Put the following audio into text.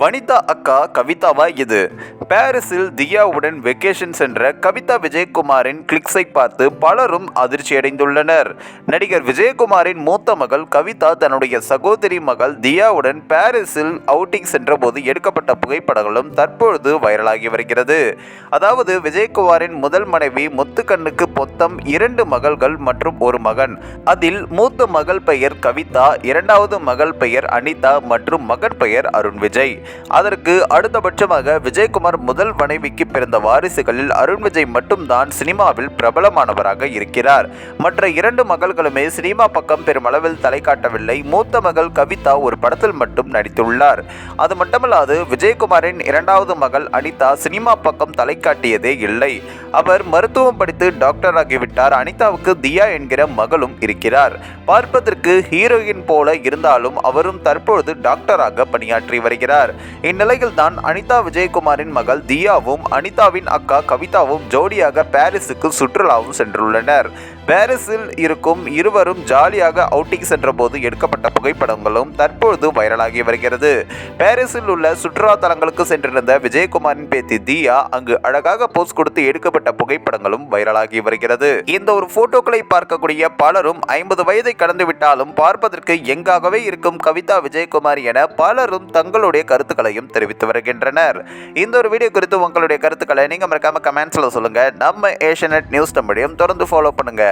வனிதா அக்கா கவிதாவா இது? பாரிஸில் தியாவுடன் வெக்கேஷன் சென்ற கவிதா விஜயகுமாரின் கிளிக்ஸை பார்த்து பலரும் அதிர்ச்சியடைந்துள்ளனர் நடிகர் விஜயகுமாரின் மூத்த மகள் கவிதா தன்னுடைய சகோதரி மகள் தியாவுடன் பாரிஸில் அவுட்டிங் சென்றபோது எடுக்கப்பட்ட புகைப்படங்களும் தற்பொழுது வைரலாகி வருகிறது. அதாவது விஜயகுமாரின் முதல் மனைவி முத்துக்கண்ணுக்கு மொத்தம் இரண்டு மகள்கள் மற்றும் ஒரு மகன். அதில் மூத்த மகள் பெயர் கவிதா இரண்டாவது மகள் பெயர் அனிதா மற்றும் மகன் பெயர் அருண் விஜய் அதற்கு அடுத்தபட்சமாக விஜயகுமார் முதல் மனைவிக்கு பிறந்த வாரிசுகளில் அருண் விஜய் மட்டும்தான் சினிமாவில் பிரபலமானவராக இருக்கிறார். மற்ற இரண்டு மகள்களுமே சினிமா பக்கம் பெருமளவில் தலை காட்டவில்லை. மூத்த மகள் கவிதா ஒரு படத்தில் மட்டும் நடித்துள்ளார். அது மட்டுமல்லாது விஜயகுமாரின் இரண்டாவது மகள் அனிதா சினிமா பக்கம் தலை காட்டியதே இல்லை. அவர் மருத்துவம் படித்து டாக்டர் ஆகிவிட்டார். அனிதாவுக்கு தியா என்கிற மகளும் இருக்கிறார். பார்ப்பதற்கு ஹீரோயின் போல இருந்தாலும் அவரும் தற்பொழுது டாக்டராக பணியாற்றி வருகிறார். இந்நிலையில் தான் அனிதா விஜயகுமாரின் மகள் தியாவும் அனிதாவின் அக்கா கவிதாவும் ஜோடியாக பாரிஸுக்கு சுற்றுலாவும் சென்றுள்ளனர். பாரிஸில் இருக்கும் இருவரும் ஜாலியாக அவுட்டிங் சென்றபோது எடுக்கப்பட்ட புகைப்படங்களும் தற்பொழுது வைரலாகி வருகிறது. பாரிஸில் உள்ள சுற்றுலா தலங்களுக்கு சென்றிருந்த விஜயகுமாரின் பேத்தி தியா அங்கு அழகாக போஸ் கொடுத்து எடுக்கப்பட்ட புகைப்படங்களும் வைரலாகி வருகிறது. இந்த ஒரு போட்டோக்களை பார்க்கக்கூடிய பலரும் ஐம்பது வயதை கடந்துவிட்டாலும் பார்ப்பதற்கு எங்காகவே இருக்கும் கவிதா விஜயகுமார் என பலரும் தங்களுடைய கருத்துக்களையும் தெரிவித்து வருகின்றனர். இந்த ஒரு வீடியோ குறித்து உங்களுடைய கருத்துக்களை நீங்க மறக்காம கமெண்ட்ஸ்ல சொல்லுங்க. நம்ம ஏஷியநெட் நியூஸ் தமிழையும் தொடர்ந்து ஃபாலோ பண்ணுங்க.